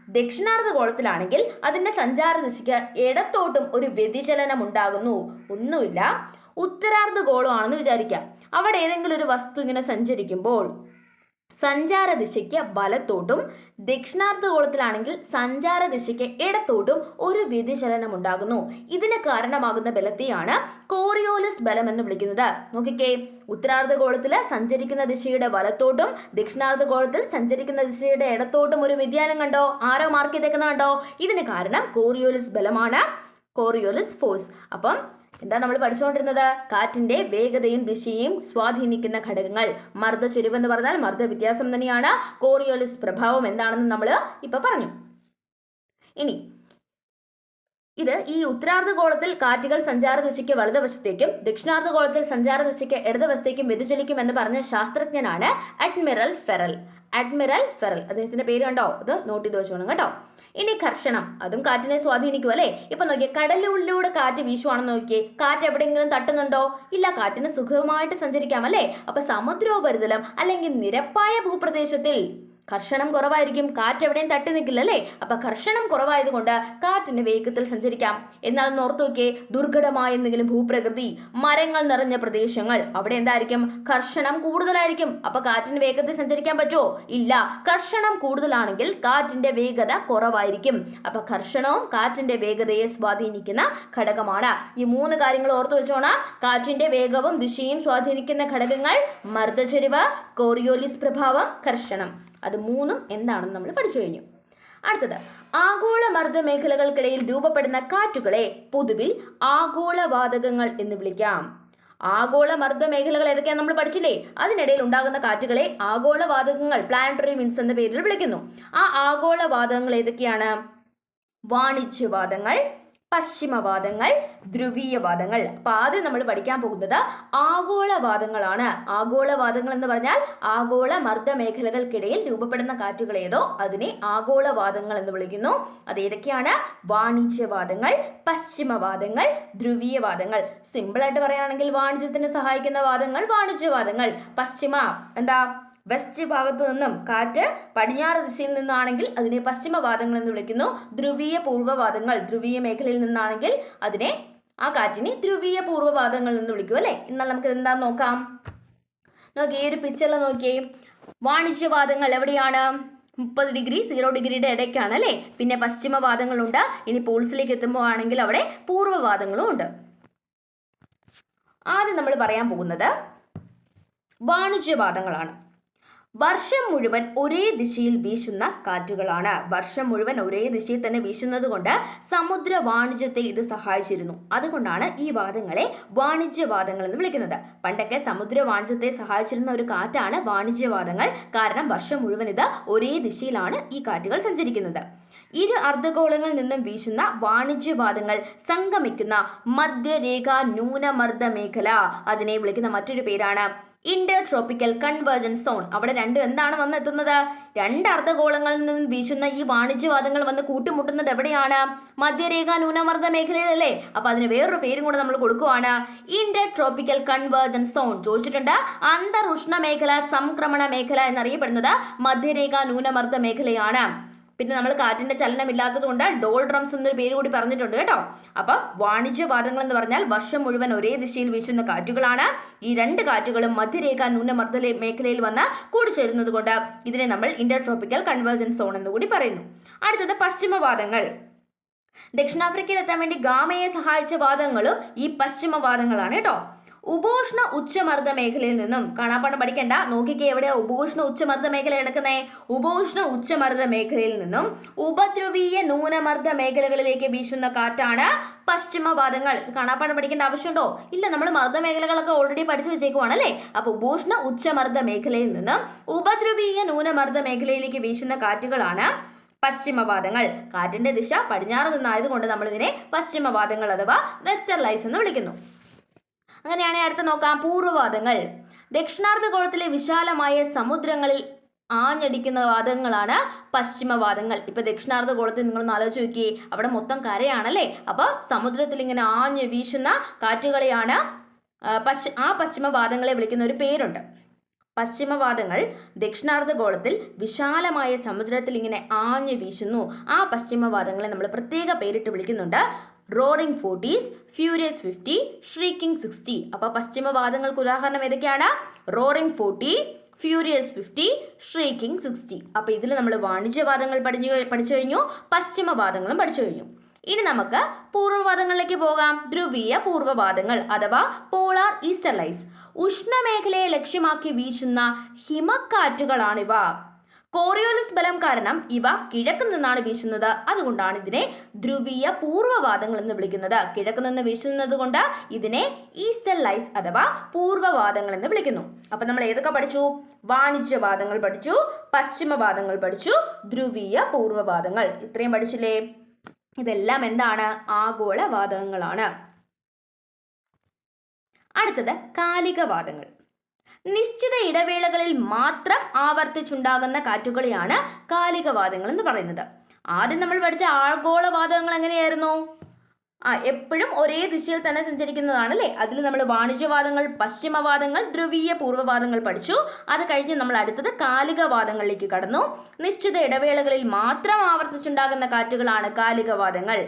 ദക്ഷിണാർദ്ധഗോളത്തിലാണെങ്കിൽ അതിന്റെ സഞ്ചാര ദിശയ്ക്ക് ഇടത്തോട്ടും ഒരു വ്യതിചലനം ഉണ്ടാകുന്നു. ഒന്നുമില്ല. ഉത്തരാർദ്ധഗോളമാണെന്ന് വിചാരിക്കാം അവിടെ ഏതെങ്കിലും ഒരു വസ്തു ഇങ്ങനെ സഞ്ചരിക്കുമ്പോൾ സഞ്ചാര ദിശയ്ക്ക് വലത്തോട്ടും ദക്ഷിണാർദ്ധഗോളത്തിലാണെങ്കിൽ സഞ്ചാര ദിശയ്ക്ക് ഇടത്തോട്ടും ഒരു വ്യതിചലനം ഉണ്ടാകുന്നു ഇതിന് കാരണമാകുന്ന ബലത്തെയാണ് കോറിയോലിസ് ബലം എന്ന് വിളിക്കുന്നത്. നോക്കിക്കേ ഉത്തരാർദ്ധഗോളത്തിൽ സഞ്ചരിക്കുന്ന ദിശയുടെ വലത്തോട്ടും ദക്ഷിണാർദ്ധഗോളത്തിൽ സഞ്ചരിക്കുന്ന ദിശയുടെ ഇടത്തോട്ടും ഒരു വ്യതിയാനം കണ്ടോ? ആരോ മാർക്ക് ചെയ്തേക്കുന്ന കണ്ടോ? ഇതിന് കാരണം കോറിയോലിസ് ബലമാണ് കോറിയോലിസ് ഫോഴ്സ്. അപ്പം എന്താ നമ്മൾ പഠിച്ചുകൊണ്ടിരുന്നത്? കാറ്റിന്റെ വേഗതയും ദിശയും സ്വാധീനിക്കുന്ന ഘടകങ്ങൾ. മർദ്ദ എന്ന് പറഞ്ഞാൽ മർദ്ദ വ്യത്യാസം തന്നെയാണ്. കോറിയോലിസ് പ്രഭാവം എന്താണെന്ന് നമ്മൾ ഇപ്പൊ പറഞ്ഞു. ഇനി ഇത് ഈ ഉത്തരാർദ്ധഗോളത്തിൽ കാറ്റുകൾ സഞ്ചാര ദിശയ്ക്ക് വലതുവശത്തേക്കും ദക്ഷിണാർദ്ധഗോളത്തിൽ സഞ്ചാര ദിശയ്ക്ക് ഇടതുവശത്തേക്കും വ്യതിചലിക്കും എന്ന് പറഞ്ഞ ശാസ്ത്രജ്ഞനാണ് അഡ്മിറൽ ഫെറൽ. അഡ്മിറൽ ഫെറൽ. അദ്ദേഹത്തിന്റെ പേര് കണ്ടോ? ഇത് നോട്ട് ചെയ്ത് വെച്ചോണം കേട്ടോ. ഇനി കർഷണം അതും കാറ്റിനെ സ്വാധീനിക്കും അല്ലേ ഇപ്പൊ നോക്കിയേ കടലിലൂടെ കാറ്റ് വീശുവാണെന്ന് നോക്കിയേ കാറ്റ് എവിടെയെങ്കിലും തട്ടുന്നുണ്ടോ? ഇല്ല കാറ്റിന് സുഖമായിട്ട് സഞ്ചരിക്കാം അല്ലേ അപ്പൊ സമുദ്രോപരിതലം അല്ലെങ്കിൽ നിരപ്പായ ഭൂപ്രദേശത്തിൽ ഘർഷണം കുറവായിരിക്കും കാറ്റ് എവിടെയും തട്ടി നിൽക്കില്ല അല്ലേ? അപ്പൊ ഘർഷണം കുറവായതുകൊണ്ട് കാറ്റിന് വേഗത്തിൽ സഞ്ചരിക്കാം. എന്നാൽ ഓർത്തു നോക്കിയേ ദുർഘടമായ എന്തെങ്കിലും ഭൂപ്രകൃതി മരങ്ങൾ നിറഞ്ഞ പ്രദേശങ്ങൾ അവിടെ എന്തായിരിക്കും? കർഷണം കൂടുതലായിരിക്കും. അപ്പൊ കാറ്റിന് വേഗത്തിൽ സഞ്ചരിക്കാൻ പറ്റുമോ ഇല്ല. കർഷണം കൂടുതലാണെങ്കിൽ കാറ്റിന്റെ വേഗത കുറവായിരിക്കും. അപ്പൊ കർഷണവും കാറ്റിന്റെ വേഗതയെ സ്വാധീനിക്കുന്ന ഘടകമാണ്. ഈ മൂന്ന് കാര്യങ്ങൾ ഓർത്തു വെച്ചോണം. കാറ്റിന്റെ വേഗവും ദിശയും സ്വാധീനിക്കുന്ന ഘടകങ്ങൾ മർദ്ദചരിവ് കോറിയോലിസ് പ്രഭാവം ഘർഷണം അത് മൂന്നും എന്താണെന്ന് നമ്മൾ പഠിച്ചു കഴിഞ്ഞു. അടുത്തത് ആഗോള മർദ്ദ മേഖലകൾക്കിടയിൽ രൂപപ്പെടുന്ന കാറ്റുകളെ പൊതുവിൽ ആഗോളവാതകങ്ങൾ എന്ന് വിളിക്കാം. ആഗോള മർദ്ദ മേഖലകൾ ഏതൊക്കെയാണ് നമ്മൾ പഠിച്ചില്ലേ? അതിനിടയിൽ ഉണ്ടാകുന്ന കാറ്റുകളെ ആഗോളവാതകങ്ങൾ പ്ലാനറ്ററി വിൻസ് എന്ന പേരിൽ വിളിക്കുന്നു. ആ ആഗോളവാതകങ്ങൾ ഏതൊക്കെയാണ്? വാണിജ്യവാദങ്ങൾ പശ്ചിമവാദങ്ങൾ ധ്രുവീയവാദങ്ങൾ. അപ്പൊ ആദ്യം നമ്മൾ പഠിക്കാൻ പോകുന്നത് ആഗോളവാദങ്ങളാണ്. ആഗോളവാദങ്ങൾ എന്ന് പറഞ്ഞാൽ ആഗോള മർദ്ദ മേഖലകൾക്കിടയിൽ രൂപപ്പെടുന്ന കാറ്റുകൾ ഏതോ അതിനെ ആഗോളവാദങ്ങൾ എന്ന് വിളിക്കുന്നു. അത് ഏതൊക്കെയാണ്? വാണിജ്യവാദങ്ങൾ പശ്ചിമവാദങ്ങൾ ധ്രുവീയവാദങ്ങൾ. സിമ്പിൾ ആയിട്ട് പറയുകയാണെങ്കിൽ വാണിജ്യത്തിന് സഹായിക്കുന്ന വാദങ്ങൾ വാണിജ്യവാദങ്ങൾ. പശ്ചിമ എന്താ? വെസ്റ്റ് ഭാഗത്ത് നിന്നും കാറ്റ് പടിഞ്ഞാറ് ദിശയിൽ നിന്നാണെങ്കിൽ അതിനെ പശ്ചിമവാദങ്ങൾ എന്ന് വിളിക്കുന്നു. ധ്രുവീയ പൂർവവാദങ്ങൾ ധ്രുവീയ മേഖലയിൽ നിന്നാണെങ്കിൽ അതിനെ ആ കാറ്റിനെ ധ്രുവീയ പൂർവവാദങ്ങൾ എന്ന് വിളിക്കും അല്ലേ? എന്നാൽ നമുക്ക് എന്താ നോക്കാം? നോക്കി ഈ ഒരു പിക്ചറിൽ നോക്കിയേ. വാണിജ്യവാദങ്ങൾ എവിടെയാണ്? മുപ്പത് ഡിഗ്രി സീറോ ഡിഗ്രിയുടെ ഇടയ്ക്കാണ് അല്ലേ? പിന്നെ പശ്ചിമവാദങ്ങളുണ്ട് ഇനി പോൾസിലേക്ക് എത്തുമ്പോൾ ആണെങ്കിൽ അവിടെ പൂർവവാദങ്ങളും ഉണ്ട്. ആദ്യം നമ്മൾ പറയാൻ പോകുന്നത് വാണിജ്യവാദങ്ങളാണ്. വർഷം മുഴുവൻ ഒരേ ദിശയിൽ വീശുന്ന കാറ്റുകളാണ്. വർഷം മുഴുവൻ ഒരേ ദിശയിൽ തന്നെ വീശുന്നത് കൊണ്ട് സമുദ്ര വാണിജ്യത്തെ ഇത് സഹായിച്ചിരുന്നു. അതുകൊണ്ടാണ് ഈ വാദങ്ങളെ വാണിജ്യവാദങ്ങൾ എന്ന് വിളിക്കുന്നത്. പണ്ടൊക്കെ സമുദ്ര വാണിജ്യത്തെ സഹായിച്ചിരുന്ന ഒരു കാറ്റാണ് വാണിജ്യവാദങ്ങൾ. കാരണം വർഷം മുഴുവൻ ഇത് ഒരേ ദിശയിലാണ് ഈ കാറ്റുകൾ സഞ്ചരിക്കുന്നത്. ഇരു അർദ്ധഗോളങ്ങളിൽ നിന്നും വീശുന്ന വാണിജ്യവാദങ്ങൾ സംഗമിക്കുന്ന മധ്യരേഖ ന്യൂനമർദ്ദ മേഖല. അതിനെ വിളിക്കുന്ന മറ്റൊരു പേരാണ് ഇന്റർ ട്രോപ്പിക്കൽ കൺവേർജൻസ് സോൺ അവിടെ രണ്ട് എന്താണ് വന്നെത്തുന്നത്? രണ്ട് അർദ്ധഗോളങ്ങളിൽ നിന്നും വീശുന്ന ഈ വാണിജ്യവാദങ്ങൾ വന്ന് കൂട്ടിമുട്ടുന്നത് എവിടെയാണ്? മധ്യരേഖ ന്യൂനമർദ്ദ മേഖലയിലല്ലേ? അപ്പൊ അതിന് വേറൊരു പേരും കൂടെ നമ്മൾ കൊടുക്കുവാണ്. ഇന്റർ ട്രോപ്പിക്കൽ കൺവേർജൻസ് സോൺ ചോദിച്ചിട്ടുണ്ട് അന്തർ ഉഷ്ണ മേഖല സംക്രമണ മേഖല എന്നറിയപ്പെടുന്നത് മധ്യരേഖ ന്യൂനമർദ്ദ മേഖലയാണ്. പിന്നെ നമ്മൾ കാറ്റിന്റെ ചലനം ഇല്ലാത്തത് കൊണ്ട് ഡോൾ ഡ്രംസ് എന്നൊരു പേര് കൂടി പറഞ്ഞിട്ടുണ്ട് കേട്ടോ. അപ്പം വാണിജ്യവാദങ്ങൾ എന്ന് പറഞ്ഞാൽ വർഷം മുഴുവൻ ഒരേ ദിശയിൽ വീശുന്ന കാറ്റുകളാണ്. ഈ രണ്ട് കാറ്റുകളും മധ്യരേഖ ന്യൂനമർദ്ദ മേഖലയിൽ വന്ന് കൂടിച്ചേരുന്നത് കൊണ്ട് ഇതിനെ നമ്മൾ ഇന്റർ ട്രോപ്പിക്കൽ കൺവേർജൻസ് സോൺ എന്ന് കൂടി പറയുന്നു. അടുത്തത് പശ്ചിമവാദങ്ങൾ ദക്ഷിണാഫ്രിക്കയിൽ എത്താൻ വേണ്ടി ഗാമയെ സഹായിച്ച വാദങ്ങളും ഈ പശ്ചിമവാദങ്ങളാണ് കേട്ടോ. ഉപോഷ്ണ ഉച്ചമർദ്ദ മേഖലയിൽ നിന്നും കാണാപ്പാടം പഠിക്കണ്ട. നോക്കിക്കേ എവിടെയാ ഉപോഷ്ണ ഉച്ചമർദ്ദ മേഖല എടുക്കുന്നേ ഉപോഷ്ണ ഉച്ചമർദ്ദ മേഖലയിൽ നിന്നും ഉപദ്രവീയ ന്യൂനമർദ്ദ മേഖലകളിലേക്ക് വീശുന്ന കാറ്റാണ് പശ്ചിമവാദങ്ങൾ കാണാപ്പാടം പഠിക്കേണ്ട ആവശ്യമുണ്ടോ? ഇല്ല നമ്മൾ മർദ്ദ മേഖലകളൊക്കെ ഓൾറെഡി പഠിച്ചു വെച്ചേക്കുവാണ് അല്ലേ അപ്പൊ ഉപോഷ്ണ ഉച്ചമർദ്ദ മേഖലയിൽ നിന്നും ഉപദ്രവീയ ന്യൂനമർദ്ദ മേഖലയിലേക്ക് വീശുന്ന കാറ്റുകളാണ് പശ്ചിമവാദങ്ങൾ കാറ്റിന്റെ ദിശ പടിഞ്ഞാറ് നിന്നായതുകൊണ്ട് നമ്മൾ ഇതിനെ പശ്ചിമവാദങ്ങൾ അഥവാ വെസ്റ്റർലൈസ് എന്ന് വിളിക്കുന്നു. അങ്ങനെയാണെങ്കിൽ അടുത്ത നോക്കാം. പൂർവവാദങ്ങൾ. ദക്ഷിണാർദ്ധഗോളത്തിലെ വിശാലമായ സമുദ്രങ്ങളിൽ ആഞ്ഞടിക്കുന്ന വാദങ്ങളാണ് പശ്ചിമവാദങ്ങൾ. ഇപ്പൊ ദക്ഷിണാർദ്ധഗോളത്തിൽ നിങ്ങളൊന്ന് ആലോചിച്ച് നോക്കിയേ അവിടെ മൊത്തം കരയാണല്ലേ? അപ്പോൾ സമുദ്രത്തിൽ ഇങ്ങനെ ആഞ്ഞ് വീശുന്ന കാറ്റുകളെയാണ് പശ്ചി ആ പശ്ചിമവാദങ്ങളെ വിളിക്കുന്ന ഒരു പേരുണ്ട്. പശ്ചിമവാദങ്ങൾ ദക്ഷിണാർദ്ധഗോളത്തിൽ വിശാലമായ സമുദ്രത്തിൽ ഇങ്ങനെ ആഞ്ഞു വീശുന്നു. ആ പശ്ചിമവാദങ്ങളെ നമ്മൾ പ്രത്യേക പേരിട്ട് വിളിക്കുന്നുണ്ട്. Roaring forties furious fifty shrieking sixty അപ്പോൾ പശ്ചിമവാദങ്ങൾക്ക് ഉദാഹരണം ഏതൊക്കെയാണ്? Roaring forty furious fifty shrieking sixty അപ്പോൾ ഇതിൽ നമ്മൾ വാണിജ്യവാദങ്ങൾ പഠിഞ്ഞു പഠിച്ചു കഴിഞ്ഞു പശ്ചിമവാദങ്ങളും പഠിച്ചു കഴിഞ്ഞു. ഇനി നമുക്ക് പൂർവവാദങ്ങളിലേക്ക് പോകാം. ധ്രുവീയ പൂർവവാദങ്ങൾ അഥവാ പോളാർ ഈസ്റ്റർലൈസ്. ഉഷ്ണമേഖലയെ ലക്ഷ്യമാക്കി വീശുന്ന ഹിമക്കാറ്റുകളാണിവ. കോറിയോലിസ് ബലം കാരണം ഇവ കിഴക്ക് നിന്നാണ് വീശുന്നത്. അതുകൊണ്ടാണ് ഇതിനെ ധ്രുവീയ പൂർവവാദങ്ങൾ എന്ന് വിളിക്കുന്നത്. കിഴക്ക് നിന്ന് വീശുന്നത് കൊണ്ട് ഇതിനെ ഈസ്റ്റൽ ലൈസ് അഥവാ പൂർവവാദങ്ങൾ എന്ന് വിളിക്കുന്നു. അപ്പൊ നമ്മൾ ഏതൊക്കെ പഠിച്ചു? വാണിജ്യവാദങ്ങൾ പഠിച്ചു പശ്ചിമവാദങ്ങൾ പഠിച്ചു ധ്രുവീയ പൂർവവാദങ്ങൾ ഇത്രയും പഠിച്ചില്ലേ? ഇതെല്ലാം എന്താണ്? ആഗോളവാദങ്ങളാണ്. അടുത്തത് കാലികവാദങ്ങൾ. നിശ്ചിത ഇടവേളകളിൽ മാത്രം ആവർത്തിച്ചുണ്ടാകുന്ന കാറ്റുകളെയാണ് കാലികവാദങ്ങൾ എന്ന് പറയുന്നത്. ആദ്യം നമ്മൾ പഠിച്ച ആഗോളവാദങ്ങൾ എങ്ങനെയായിരുന്നു? ആ എപ്പോഴും ഒരേ ദിശയിൽ തന്നെ സഞ്ചരിക്കുന്നതാണ് അല്ലേ അതിൽ നമ്മൾ വാണിജ്യവാദങ്ങൾ പശ്ചിമവാദങ്ങൾ ധ്രുവീയ പൂർവവാദങ്ങൾ പഠിച്ചു. അത് കഴിഞ്ഞ് നമ്മൾ അടുത്തത് കാലികവാദങ്ങളിലേക്ക് കടന്നു. നിശ്ചിത ഇടവേളകളിൽ മാത്രം ആവർത്തിച്ചുണ്ടാകുന്ന കാറ്റുകളാണ് കാലികവാദങ്ങൾ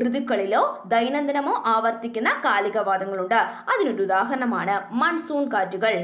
ഋതുക്കളിലോ ദൈനംദിനമോ ആവർത്തിക്കുന്ന കാലികവാദങ്ങളുണ്ട്. അതിനൊരു ഉദാഹരണമാണ് മൺസൂൺ കാറ്റുകൾ.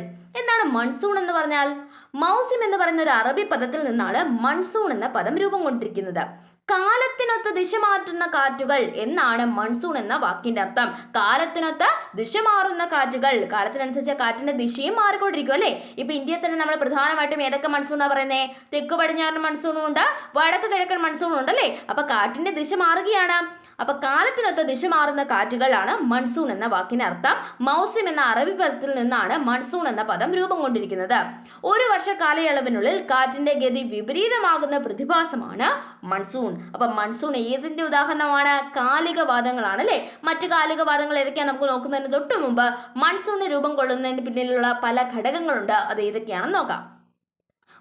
എന്താണ് മൺസൂൺ എന്ന് പറഞ്ഞാൽ? മൗസിം എന്ന് പറയുന്ന ഒരു അറബി പദത്തിൽ നിന്നാണ് മൺസൂൺ എന്ന പദം രൂപം കൊണ്ടിരിക്കുന്നത്. കാലത്തിനൊത്ത് ദിശ മാറ്റുന്ന കാറ്റുകൾ എന്നാണ് മൺസൂൺ എന്ന വാക്കിന്റെ അർത്ഥം. കാലത്തിനൊത്ത് ദിശ മാറുന്ന കാറ്റുകൾ കാലത്തിനനുസരിച്ച് കാറ്റിന്റെ ദിശയും മാറിക്കൊണ്ടിരിക്കും അല്ലേ? ഇപ്പൊ ഇന്ത്യയിൽ തന്നെ നമ്മൾ പ്രധാനമായിട്ടും ഏതൊക്കെ മൺസൂണാ പറയുന്നത് തെക്ക് പടിഞ്ഞാറൻ മൺസൂണും ഉണ്ട് വടക്ക് കിഴക്കൻ മൺസൂണും ഉണ്ട് അല്ലേ? അപ്പൊ കാറ്റിന്റെ ദിശ മാറുകയാണ്. അപ്പൊ കാലത്തിനൊത്ത ദിശ മാറുന്ന കാറ്റുകളാണ് മൺസൂൺ എന്ന വാക്കിനർത്ഥം മൗസിം എന്ന അറബി പദത്തിൽ നിന്നാണ് മൺസൂൺ എന്ന പദം രൂപം കൊണ്ടിരിക്കുന്നത്. ഒരു വർഷ കാലയളവിനുള്ളിൽ കാറ്റിന്റെ ഗതി വിപരീതമാകുന്ന പ്രതിഭാസമാണ് മൺസൂൺ അപ്പൊ മൺസൂൺ ഏതിന്റെ ഉദാഹരണമാണ്? കാലികവാദങ്ങളാണ് അല്ലെ? മറ്റു കാലികവാദങ്ങൾ ഏതൊക്കെയാണ് നമുക്ക് നോക്കുന്നതിന് തൊട്ടു മുമ്പ് മൺസൂണിന് രൂപം കൊള്ളുന്നതിന് പിന്നിലുള്ള പല ഘടകങ്ങളുണ്ട്. അത് ഏതൊക്കെയാണെന്ന് നോക്കാം.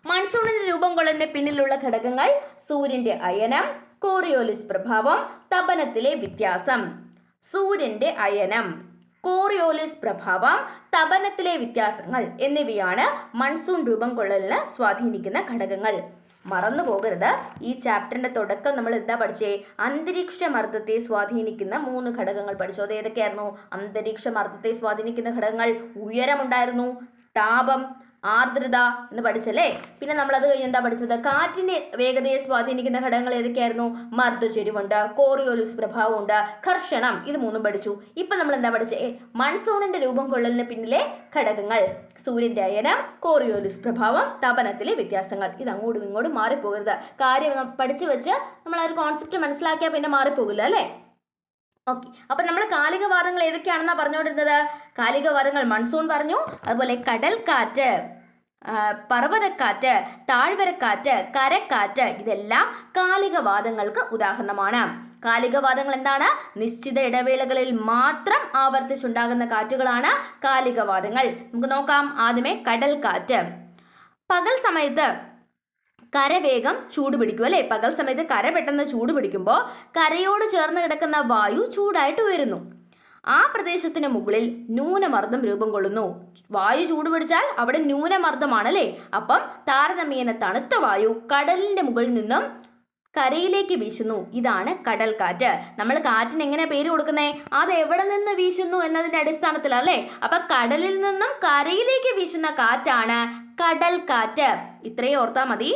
മൺസൂണിന് രൂപം കൊള്ളുന്നതിന് പിന്നിലുള്ള ഘടകങ്ങൾ സൂര്യന്റെ അയനം കോറിയോലിസ് പ്രഭാവം തപനത്തിലെ വ്യത്യാസം. സൂര്യന്റെ അയനം. കോറിയോലിസ് പ്രഭാവം തപനത്തിലെ വ്യത്യാസങ്ങൾ എന്നിവയാണ് മൺസൂൺ രൂപം കൊള്ളലിന് സ്വാധീനിക്കുന്ന ഘടകങ്ങൾ. മറന്നു പോകരുത്. ഈ ചാപ്റ്ററിന്റെ തുടക്കം നമ്മൾ എന്താ പഠിച്ചേ? അന്തരീക്ഷ മർദ്ദത്തെ സ്വാധീനിക്കുന്ന മൂന്ന് ഘടകങ്ങൾ പഠിച്ചു. അത് ഏതൊക്കെയായിരുന്നു? അന്തരീക്ഷ മർദ്ദത്തെ സ്വാധീനിക്കുന്ന ഘടകങ്ങൾ ഉയരമുണ്ടായിരുന്നു. താപം ആർദ്രത എന്ന് പഠിച്ചല്ലേ? പിന്നെ നമ്മൾ അത് കഴിഞ്ഞ് എന്താ പഠിച്ചത്? കാറ്റിന്റെ വേഗതയെ സ്വാധീനിക്കുന്ന ഘടകങ്ങൾ ഏതൊക്കെയായിരുന്നു? മർദ്ദചെരിവുണ്ട് കോറിയോലിസ് പ്രഭാവമുണ്ട് കർഷണം ഇത് മൂന്നും പഠിച്ചു. ഇപ്പൊ നമ്മൾ എന്താ പഠിച്ചത് മൺസൂണിന്റെ രൂപം കൊള്ളലിന് പിന്നിലെ ഘടകങ്ങൾ. സൂര്യന്റെ അയനം കോറിയോലിസ് പ്രഭാവം തപനത്തിലെ വ്യത്യാസങ്ങൾ. ഇത് അങ്ങോട്ടും ഇങ്ങോട്ടും മാറിപ്പോകരുത്. കാര്യം പഠിച്ചു വെച്ച് നമ്മൾ ആ ഒരു കോൺസെപ്റ്റ് മനസ്സിലാക്കിയാൽ പിന്നെ മാറിപ്പോകില്ല അല്ലേ? ഓക്കെ. അപ്പൊ നമ്മൾ കാലികവാദങ്ങൾ ഏതൊക്കെയാണെന്നാ പറഞ്ഞുകൊണ്ടിരുന്നത്? കാലികവാദങ്ങൾ മൺസൂൺ പറഞ്ഞു അതുപോലെ കടൽ ആ, പർവതക്കാറ്റ് താഴ്വരക്കാറ്റ് കരക്കാറ്റ് ഇതെല്ലാം കാലികവാദങ്ങൾക്ക് ഉദാഹരണമാണ്. കാലികവാദങ്ങൾ എന്താണ്? നിശ്ചിത ഇടവേളകളിൽ മാത്രം ആവർത്തിച്ചുണ്ടാകുന്ന കാറ്റുകളാണ് കാലികവാദങ്ങൾ. നമുക്ക് നോക്കാം ആദ്യമേ കടൽ കാറ്റ് പകൽ സമയത്ത് കരവേഗം ചൂട് പിടിക്കും അല്ലേ? പകൽ സമയത്ത് കര പെട്ടെന്ന് ചൂട് പിടിക്കുമ്പോൾ കരയോട് ചേർന്ന് കിടക്കുന്ന വായു ചൂടായിട്ട് ഉയരുന്നു. ആ പ്രദേശത്തിന് മുകളിൽ ന്യൂനമർദ്ദം രൂപം കൊള്ളുന്നു. വായു ചൂടുപിടിച്ചാൽ അവിടെ ന്യൂനമർദ്ദമാണ് അല്ലേ അപ്പം താരതമ്യേന തണുത്ത വായു കടലിന്റെ മുകളിൽ നിന്നും കരയിലേക്ക് വീശുന്നു. ഇതാണ് കടൽ കാറ്റ് നമ്മൾ കാറ്റിന് എങ്ങനെ പേര് കൊടുക്കുന്നേ? അത് എവിടെ നിന്ന് വീശുന്നു എന്നതിന്റെ അടിസ്ഥാനത്തിലല്ലേ? അപ്പൊ കടലിൽ നിന്നും കരയിലേക്ക് വീശുന്ന കാറ്റാണ് കടൽ കാറ്റ് ഇത്രയും ഓർത്താൽ മതി.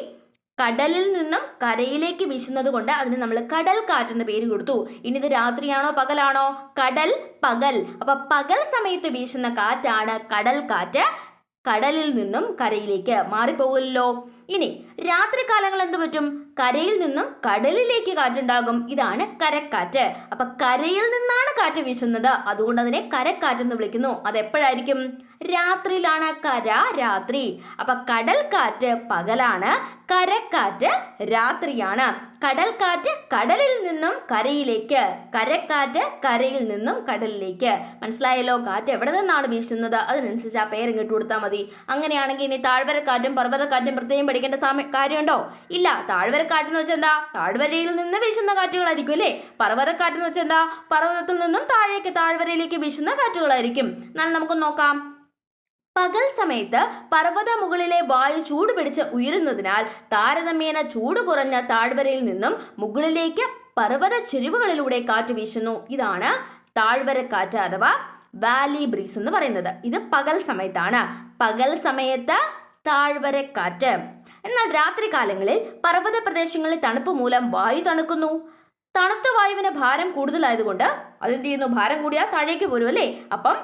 കടലിൽ നിന്നും കരയിലേക്ക് വീശുന്നത് കൊണ്ട് അതിന് നമ്മൾ കടൽ എന്ന പേര് കൊടുത്തു. ഇനി ഇത് രാത്രിയാണോ പകലാണോ? കടൽ പകൽ. അപ്പൊ പകൽ സമയത്ത് വീശുന്ന കാറ്റാണ് കടൽ കാറ്റ്. കടലിൽ നിന്നും കരയിലേക്ക് മാറിപ്പോകില്ലല്ലോ ഇനി രാത്രി കാലങ്ങൾ എന്ത് പറ്റും? കരയിൽ നിന്നും കടലിലേക്ക് കാറ്റുണ്ടാകും. ഇതാണ് കരക്കാറ്റ്. അപ്പൊ കരയിൽ നിന്നാണ് കാറ്റ് വീശുന്നത്. അതുകൊണ്ട് അതിനെ കരക്കാറ്റ് എന്ന് വിളിക്കുന്നു. അത് എപ്പോഴായിരിക്കും രാത്രിയിലാണ് കര രാത്രി. അപ്പൊ കടൽ കാറ്റ് പകലാണ് കരക്കാറ്റ് രാത്രിയാണ്. കടൽക്കാറ്റ് കടലിൽ നിന്നും കരയിലേക്ക് കരക്കാറ്റ് കരയിൽ നിന്നും കടലിലേക്ക്. മനസ്സിലായല്ലോ? കാറ്റ് എവിടെ നിന്നാണ് വീശുന്നത്? അതിനനുസരിച്ച് ആ പേര് ഇങ്ങോട്ട് കൊടുത്താൽ മതി. അങ്ങനെയാണെങ്കിൽ ഇനി താഴ്വരക്കാറ്റും പർവതക്കാറ്റും പ്രത്യേകം പഠിക്കേണ്ട സമയ കാര്യമുണ്ടോ ഇല്ല താഴ്വരക്കാറ്റ് എന്ന് വെച്ചാൽ എന്താ? താഴ്വരയിൽ നിന്ന് വീശുന്ന കാറ്റുകളായിരിക്കും അല്ലേ? പർവതക്കാറ്റ് എന്ന് വെച്ചാൽ എന്താ? പർവതത്തിൽ നിന്നും താഴേക്ക് താഴ്വരയിലേക്ക് വീശുന്ന കാറ്റുകളായിരിക്കും. എന്നാൽ നമുക്ക് നോക്കാം. പകൽ സമയത്ത് പർവത മുകളിലെ വായു ചൂട് പിടിച്ച് ഉയരുന്നതിനാൽ താരതമ്യേന ചൂട് കുറഞ്ഞ താഴ്വരയിൽ നിന്നും മുകളിലേക്ക് പർവത ചെരിവുകളിലൂടെ കാറ്റ് വീശുന്നു. ഇതാണ് താഴ്വരക്കാറ്റ് അഥവാ വാലി ബ്രീസ് എന്ന് പറയുന്നത്. ഇത് പകൽ സമയത്താണ്. പകൽ സമയത്ത് താഴ്വരക്കാറ്റ്. എന്നാൽ രാത്രി കാലങ്ങളിൽ പർവത പ്രദേശങ്ങളിൽ തണുപ്പ് മൂലം വായു തണുക്കുന്നു. തണുത്ത വായുവിന് ഭാരം കൂടുതലായതുകൊണ്ട് അതെന്ത് ചെയ്യുന്നു ഭാരം കൂടിയാൽ താഴേക്ക് പോരും അല്ലേ? അപ്പം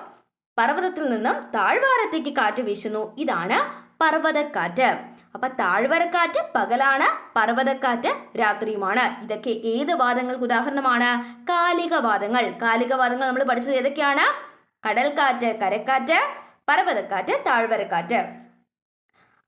പർവതത്തിൽ നിന്നും താഴ്വാരത്തേക്ക് കാറ്റ് വീശുന്നു. ഇതാണ് പർവതക്കാറ്റ്. അപ്പൊ താഴ്വരക്കാറ്റ് പകലാണ് പർവതക്കാറ്റ് രാത്രിയുമാണ്. ഇതൊക്കെ ഏത് വാദങ്ങൾക്ക് ഉദാഹരണമാണ്? കാലിക വാദങ്ങൾ കാലിക വാദങ്ങൾ നമ്മൾ പഠിച്ചത് ഏതൊക്കെയാണ്? കടൽക്കാറ്റ് കരക്കാറ്റ് പർവതക്കാറ്റ് താഴ്വരക്കാറ്റ്.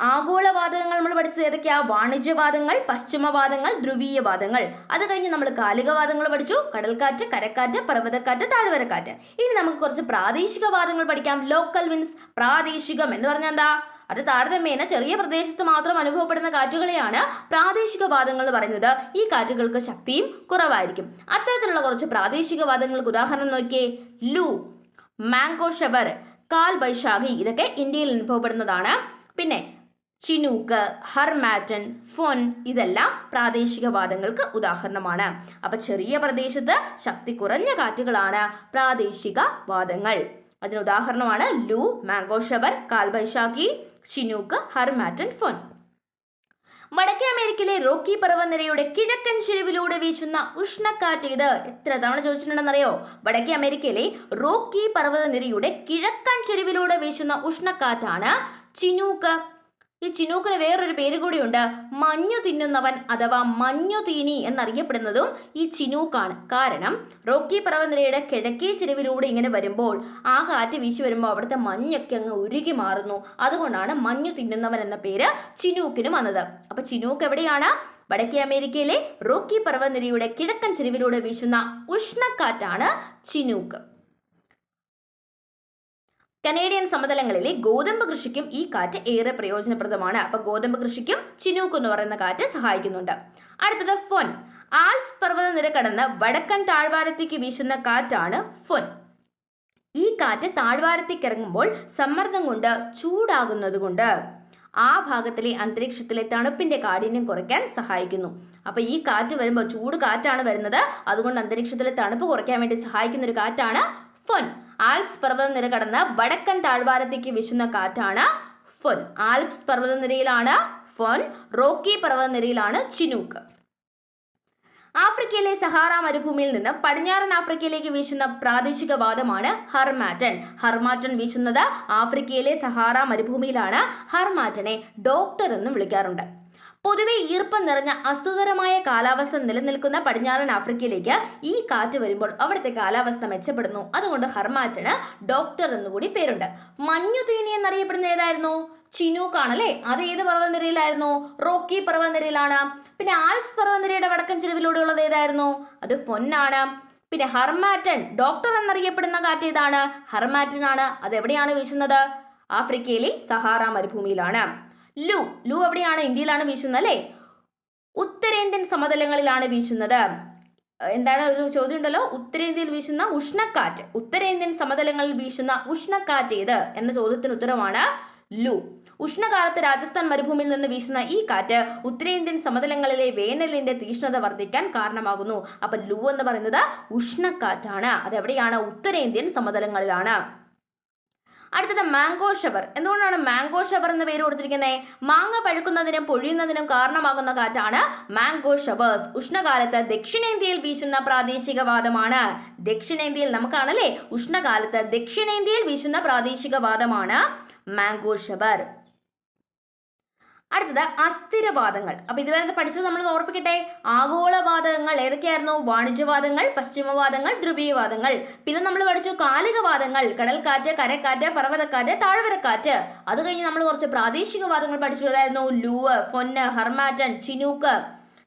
ആഗോളവാദങ്ങൾ നമ്മൾ പഠിച്ചത് ഏതൊക്കെയാ? വാണിജ്യവാദങ്ങൾ പശ്ചിമവാദങ്ങൾ ധ്രുവീയവാദങ്ങൾ. അത് കഴിഞ്ഞ് നമ്മൾ കാലികവാദങ്ങൾ പഠിച്ചു. കടൽക്കാറ്റ് കരക്കാറ്റ് പർവതക്കാറ്റ് താഴ്വരക്കാറ്റ്. ഇനി നമുക്ക് കുറച്ച് പ്രാദേശിക വാദങ്ങൾ പഠിക്കാം. ലോക്കൽ മീൻസ് പ്രാദേശികം എന്ന് പറഞ്ഞാൽ എന്താ? അത് താരതമ്യേന ചെറിയ പ്രദേശത്ത് മാത്രം അനുഭവപ്പെടുന്ന കാറ്റുകളെയാണ് പ്രാദേശിക വാദങ്ങൾ എന്ന് പറയുന്നത്. ഈ കാറ്റുകൾക്ക് ശക്തിയും കുറവായിരിക്കും. അത്തരത്തിലുള്ള കുറച്ച് പ്രാദേശിക വാദങ്ങൾക്ക് ഉദാഹരണം നോക്കിയേ. ലു മാംഗോ ഷവർ കാൽ ബൈശാഖി ഇതൊക്കെ ഇന്ത്യയിൽ അനുഭവപ്പെടുന്നതാണ്. പിന്നെ ചിനൂക്ക് ഹർമാറ്റൻ ഫൊൻ ഇതെല്ലാം പ്രാദേശികവാദങ്ങൾക്ക് ഉദാഹരണമാണ്. അപ്പൊ ചെറിയ പ്രദേശത്ത് ശക്തി കുറഞ്ഞ കാറ്റുകളാണ് പ്രാദേശിക വാദങ്ങൾ. അതിന് ഉദാഹരണമാണ് Loo mango shower Kalbaisakhi chinook harmattan foehn. വടക്കേ അമേരിക്കയിലെ റോക്കി പർവതനിരയുടെ കിഴക്കൻ ചെരുവിലൂടെ വീശുന്ന ഉഷ്ണക്കാറ്റ് ഇത് എത്ര തവണ ചോദിച്ചിട്ടുണ്ടെന്നറിയോ? വടക്കേ അമേരിക്കയിലെ റോക്കി പർവതനിരയുടെ കിഴക്കൻ ചെരുവിലൂടെ വീശുന്ന ഉഷ്ണക്കാറ്റാണ് ചിനൂക്ക്. ഈ ചിനൂക്കിന് വേറൊരു പേര് കൂടിയുണ്ട്. മഞ്ഞു തിന്നുന്നവൻ അഥവാ മഞ്ഞു തീനി എന്നറിയപ്പെടുന്നതും ഈ ചിനൂക്കാണ് കാരണം റോക്കി പർവതനിരയുടെ കിഴക്കേ ചെരുവിലൂടെ ഇങ്ങനെ വരുമ്പോൾ ആ കാറ്റ് വീശി വരുമ്പോൾ അവിടുത്തെ മഞ്ഞൊക്കെ അങ്ങ് ഉരുകി മാറുന്നു. അതുകൊണ്ടാണ് മഞ്ഞു തിന്നുന്നവൻ എന്ന പേര് ചിനൂക്കിന് വന്നത്. അപ്പൊ ചിനൂക്ക് എവിടെയാണ്? വടക്കേ അമേരിക്കയിലെ റോക്കി പർവനിരയുടെ കിഴക്കൻ ചെരുവിലൂടെ വീശുന്ന ഉഷ്ണക്കാറ്റാണ് ചിനൂക്ക് കനേഡിയൻ സമതലങ്ങളിലെ ഗോതമ്പ് കൃഷിക്കും ഈ കാറ്റ് ഏറെ പ്രയോജനപ്രദമാണ്. അപ്പൊ ഗോതമ്പ് കൃഷിക്കും ചിനൂക്ക് എന്ന് പറയുന്ന കാറ്റ് സഹായിക്കുന്നുണ്ട്. അടുത്തത് ഫൊൻ. ആൽപ്സ് പർവത നിര കടന്ന് വടക്കൻ താഴ്വാരത്തേക്ക് വീശുന്ന കാറ്റാണ് ഫൊൻ. ഈ കാറ്റ് താഴ്വാരത്തേക്ക് ഇറങ്ങുമ്പോൾ സമ്മർദ്ദം കൊണ്ട് ചൂടാകുന്നതുകൊണ്ട് ആ ഭാഗത്തിലെ അന്തരീക്ഷത്തിലെ തണുപ്പിന്റെ കാഠിന്യം കുറയ്ക്കാൻ സഹായിക്കുന്നു. അപ്പൊ ഈ കാറ്റ് വരുമ്പോൾ ചൂട് കാറ്റാണ് വരുന്നത്. അതുകൊണ്ട് അന്തരീക്ഷത്തിലെ തണുപ്പ് കുറയ്ക്കാൻ വേണ്ടി സഹായിക്കുന്ന ഒരു കാറ്റാണ് ഫൊൻ. ആൽപ്സ് പർവതനിര കടന്ന് വടക്കൻ താഴ്വാരത്തേക്ക് വീശുന്ന കാറ്റാണ് ഫൊൻ. ആൽപ്സ് പർവതനിരയിലാണ് ഫൊൻ. റോക്കി പർവതനിരയിലാണ് ചിനൂക്ക്. ആഫ്രിക്കയിലെ സഹാറ മരുഭൂമിയിൽ നിന്ന് പടിഞ്ഞാറൻ ആഫ്രിക്കയിലേക്ക് വീശുന്ന പ്രാദേശിക വാദമാണ് ഹർമാറ്റൻ. ഹർമാറ്റൻ വീശുന്നത് ആഫ്രിക്കയിലെ സഹാറ മരുഭൂമിയിലാണ്. ഹർമാറ്റനെ ഡോക്ടർ എന്നും വിളിക്കാറുണ്ട്. പൊതുവെ ഈർപ്പം നിറഞ്ഞ അസുഖകരമായ കാലാവസ്ഥ നിലനിൽക്കുന്ന പടിഞ്ഞാറൻ ആഫ്രിക്കയിലേക്ക് ഈ കാറ്റ് വരുമ്പോൾ അവിടുത്തെ കാലാവസ്ഥ മെച്ചപ്പെടുന്നു. അതുകൊണ്ട് ഹർമാറ്റിന് ഡോക്ടർ എന്നുകൂടി പേരുണ്ട്. മഞ്ഞു മഞ്ഞുതീനി എന്നറിയപ്പെടുന്ന ഏതായിരുന്നു? ചിനൂക്കാണല്ലേ അത് ഏത് പർവതനിരയിലായിരുന്നു? റോക്കി പർവതനിരയിലാണ്. പിന്നെ ആൽപ്സ് പർവതനിരയുടെ വടക്കൻ ചെരുവിലൂടെയുള്ളത് ഏതായിരുന്നു? അത് ഫൊന്നാണ് പിന്നെ ഹർമാറ്റൻ ഡോക്ടർ എന്നറിയപ്പെടുന്ന കാറ്റ് ഏതാണ്? ഹർമാറ്റൻ ആണ് അത് എവിടെയാണ് വീശുന്നത്? ആഫ്രിക്കയിലെ സഹാറ മരുഭൂമിയിലാണ്. ലു. ലു എവിടെയാണ്? ഇന്ത്യയിലാണ് വീശുന്നത് അല്ലേ? ഉത്തരേന്ത്യൻ സമതലങ്ങളിലാണ് വീശുന്നത്. എന്താണ് ഒരു ചോദ്യം ഉണ്ടല്ലോ? ഉത്തരേന്ത്യയിൽ വീശുന്ന ഉഷ്ണക്കാറ്റ്. ഉത്തരേന്ത്യൻ സമതലങ്ങളിൽ വീശുന്ന ഉഷ്ണക്കാറ്റ് ഏത്? എന്ന ചോദ്യത്തിന് ഉത്തരമാണ് ലു. ഉഷ്ണകാലത്ത് രാജസ്ഥാൻ മരുഭൂമിയിൽ നിന്ന് വീശുന്ന ഈ കാറ്റ് ഉത്തരേന്ത്യൻ സമതലങ്ങളിലെ വേനലിന്റെ തീഷ്ണത വർദ്ധിക്കാൻ കാരണമാകുന്നു. അപ്പൊ ലു എന്ന് പറയുന്നത് ഉഷ്ണക്കാറ്റാണ്. അതെവിടെയാണ്? ഉത്തരേന്ത്യൻ സമതലങ്ങളിലാണ്. അടുത്തത് മാംഗോ ഷവർ. എന്തുകൊണ്ടാണ് മാംഗോ ഷവർ എന്ന പേര് കൊടുത്തിരിക്കുന്നത് മാങ്ങ പഴുക്കുന്നതിനും പൊഴിയുന്നതിനും കാരണമാകുന്ന കാറ്റാണ് മാംഗോ ഷവേഴ്സ്. ഉഷ്ണകാലത്ത് ദക്ഷിണേന്ത്യയിൽ വീശുന്ന പ്രാദേശിക വാദമാണ്. ദക്ഷിണേന്ത്യയിൽ നമുക്കാണല്ലേ? ഉഷ്ണകാലത്ത് ദക്ഷിണേന്ത്യയിൽ വീശുന്ന പ്രാദേശിക വാദമാണ് മാംഗോ ഷവർ. അടുത്തത് അസ്ഥിരവാദങ്ങൾ. അപ്പൊ ഇതുവരെ പഠിച്ചത് നമ്മൾ ഓർപ്പിക്കട്ടെ. ആഗോളവാദങ്ങൾ ഏതൊക്കെയായിരുന്നു? വാണിജ്യവാദങ്ങൾ പശ്ചിമവാദങ്ങൾ ധ്രുവീയവാദങ്ങൾ പിന്നെ നമ്മൾ പഠിച്ചു കാലികവാദങ്ങൾ. കടൽക്കാറ്റ് കരക്കാറ്റ് പർവതക്കാറ്റ് താഴ്വരക്കാറ്റ്. അത് കഴിഞ്ഞ് നമ്മൾ കുറച്ച് പ്രാദേശികവാദങ്ങൾ പഠിച്ചു. അതായിരുന്നു ലൂവ് ഫൊന്ന് ഹർമാറ്റൻ ചിനൂക്ക്.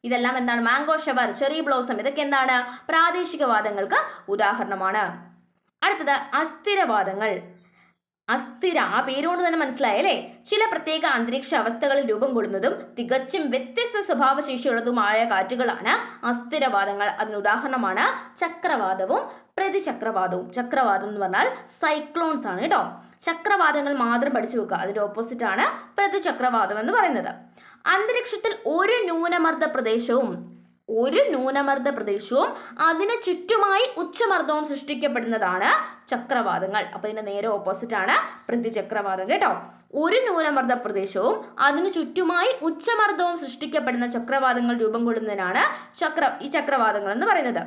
ഇതെല്ലാം എന്താണ്? Mango shower cherry blossom. ഇതൊക്കെ എന്താണ്? പ്രാദേശികവാദങ്ങൾക്ക് ഉദാഹരണമാണ്. അടുത്തത് അസ്ഥിരവാദങ്ങൾ. അസ്ഥിര. ആ പേരുകൊണ്ട് തന്നെ മനസ്സിലായല്ലേ ചില പ്രത്യേക അന്തരീക്ഷ അവസ്ഥകളിൽ രൂപം കൊള്ളുന്നതും തികച്ചും വ്യത്യസ്ത സ്വഭാവശേഷിയുള്ളതുമായ കാറ്റുകളാണ് അസ്ഥിരവാദങ്ങൾ. അതിന് ഉദാഹരണമാണ് ചക്രവാതവും പ്രതിചക്രവാതവും ചക്രവാതം എന്ന് പറഞ്ഞാൽ സൈക്ലോൺസ് ആണ് കേട്ടോ. ചക്രവാതങ്ങൾ മാത്രം പഠിച്ചു വെക്കുക. അതിന്റെ ഓപ്പോസിറ്റ് ആണ് പ്രതിചക്രവാതം എന്ന് പറയുന്നത്. അന്തരീക്ഷത്തിൽ ഒരു ന്യൂനമർദ്ദ പ്രദേശവും ഒരു ന്യൂനമർദ്ദ പ്രദേശവും അതിന് ചുറ്റുമായി ഉച്ചമർദ്ദവും സൃഷ്ടിക്കപ്പെടുന്നതാണ് ചക്രവാതങ്ങൾ. അപ്പൊ ഇതിന്റെ നേരെ ഓപ്പോസിറ്റ് ആണ് പ്രതിചക്രവാതം കേട്ടോ. ഒരു ന്യൂനമർദ്ദ പ്രദേശവും അതിനു ചുറ്റുമായി ഉച്ചമർദ്ദവും സൃഷ്ടിക്കപ്പെടുന്ന ചക്രവാതങ്ങൾ രൂപം കൊള്ളുന്നതിനാണ് ചക്ര ഈ ചക്രവാതങ്ങൾ എന്ന് പറയുന്നത്.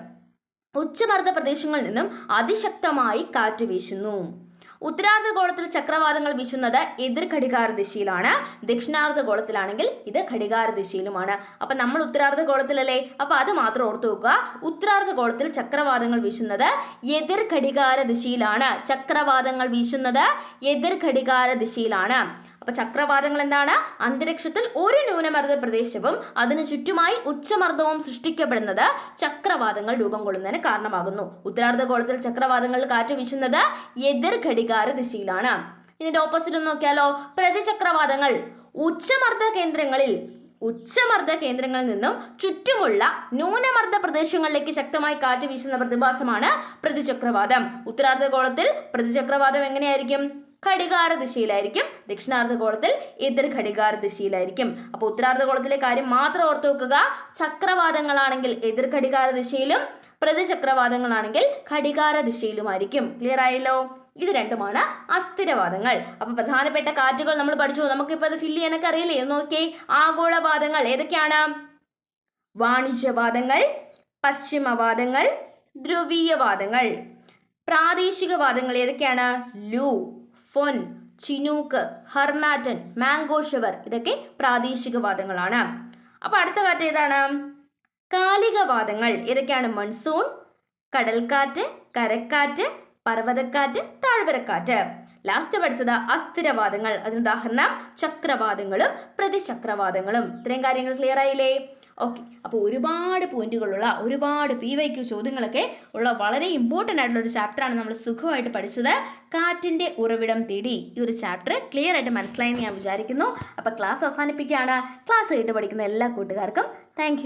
ഉച്ചമർദ്ദ പ്രദേശങ്ങളിൽ നിന്നും അതിശക്തമായി കാറ്റ് വീശുന്നു. ഉത്തരാർദ്ധഗോളത്തിൽ ചക്രവാതങ്ങൾ വീശുന്നത് എതിർ ഘടികാര ദിശയിലാണ് ദക്ഷിണാർദ്ധഗോളത്തിലാണെങ്കിൽ ഇത് ഘടികാര ദിശയിലുമാണ് അപ്പൊ നമ്മൾ ഉത്തരാർദ്ധഗോളത്തിലല്ലേ? അപ്പൊ അത് മാത്രം ഓർത്തു വെക്കുക. ഉത്തരാർദ്ധഗോളത്തിൽ ചക്രവാതങ്ങൾ വീശുന്നത് എതിർ ഘടികാര ദിശയിലാണ് ചക്രവാതങ്ങൾ വീശുന്നത് എതിർ ഘടികാര ദിശയിലാണ് അപ്പൊ ചക്രവാതങ്ങൾ എന്താണ്? അന്തരീക്ഷത്തിൽ ഒരു ന്യൂനമർദ്ദ പ്രദേശവും അതിനു ചുറ്റുമായി ഉച്ചമർദ്ദവും സൃഷ്ടിക്കപ്പെടുന്നത് ചക്രവാതങ്ങൾ രൂപം കൊള്ളുന്നതിന് കാരണമാകുന്നു. ഉത്തരാർദ്ധഗോളത്തിൽ ചക്രവാതങ്ങൾ കാറ്റ് വീശുന്നത് എതിർ ഘടികാര ദിശയിലാണ്. ഇതിന്റെ ഓപ്പോസിറ്റ് ഒന്ന് നോക്കിയാലോ? പ്രതിചക്രവാതങ്ങൾ ഉച്ചമർദ്ദ കേന്ദ്രങ്ങളിൽ ഉച്ചമർദ്ദ കേന്ദ്രങ്ങളിൽ നിന്നും ചുറ്റുമുള്ള ന്യൂനമർദ്ദ പ്രദേശങ്ങളിലേക്ക് ശക്തമായി കാറ്റ് വീശുന്ന പ്രതിഭാസമാണ് പ്രതിചക്രവാതം. ഉത്തരാർദ്ധഗോളത്തിൽ പ്രതിചക്രവാതം എങ്ങനെയായിരിക്കും? ഘടികാര ദിശയിലായിരിക്കും. ദക്ഷിണാർദ്ധഗോളത്തിൽ എതിർ ഘടികാര ദിശയിലായിരിക്കും. അപ്പോൾ ഉത്തരാർദ്ധഗോളത്തിലെ കാര്യം മാത്രം ഓർത്തു വെക്കുക. ചക്രവാതങ്ങളാണെങ്കിൽ എതിർ ഘടികാര ദിശയിലും പ്രതിചക്രവാതങ്ങളാണെങ്കിൽ ഘടികാര ദിശയിലുമായിരിക്കും. ക്ലിയർ ആയല്ലോ? ഇത് രണ്ടുമാണ് അസ്ഥിരവാദങ്ങൾ. അപ്പൊ പ്രധാനപ്പെട്ട കാറ്റുകൾ നമ്മൾ പഠിച്ചു. നമുക്കിപ്പോൾ അത് ഫില്ല് ചെയ്യാനൊക്കെ അറിയില്ലേ? നോക്കി നോക്കിയേ. ആഗോളവാദങ്ങൾ ഏതൊക്കെയാണ്? വാണിജ്യവാദങ്ങൾ പശ്ചിമവാദങ്ങൾ ധ്രുവീയവാദങ്ങൾ. പ്രാദേശികവാദങ്ങൾ ഏതൊക്കെയാണ്? Loo. Foehn Chinook harmattan mango shower ഇതൊക്കെ പ്രാദേശികവാദങ്ങളാണ് അപ്പൊ അടുത്ത കാറ്റ് ഏതാണ്? കാലികവാദങ്ങൾ ഏതൊക്കെയാണ് മൺസൂൺ കടൽക്കാറ്റ് കരക്കാറ്റ് പർവതക്കാറ്റ് താഴ്വരക്കാറ്റ്. ലാസ്റ്റ് പഠിച്ചത് അസ്ഥിരവാദങ്ങൾ അതിന് ഉദാഹരണം ചക്രവാദങ്ങളും പ്രതിചക്രവാദങ്ങളും. ഇത്രയും കാര്യങ്ങൾ ക്ലിയർ ആയില്ലേ? ഓക്കെ അപ്പോൾ ഒരുപാട് പോയിന്റുകളുള്ള ഒരുപാട് പി വൈ ക്യു ചോദ്യങ്ങളൊക്കെ ഉള്ള വളരെ ഇമ്പോർട്ടന്റ് ആയിട്ടുള്ള ഒരു ചാപ്റ്ററാണ് നമ്മൾ സുഖമായിട്ട് പഠിച്ചത്. കാറ്റിന്റെ ഉറവിടം തേടി. ഈ ഒരു ചാപ്റ്റർ ക്ലിയർ ആയിട്ട് മനസ്സിലായെന്ന് ഞാൻ വിചാരിക്കുന്നു. അപ്പോൾ ക്ലാസ് അവസാനിപ്പിക്കുകയാണ്. ക്ലാസ് കേട്ട് പഠിക്കുന്ന എല്ലാ കൂട്ടുകാർക്കും താങ്ക്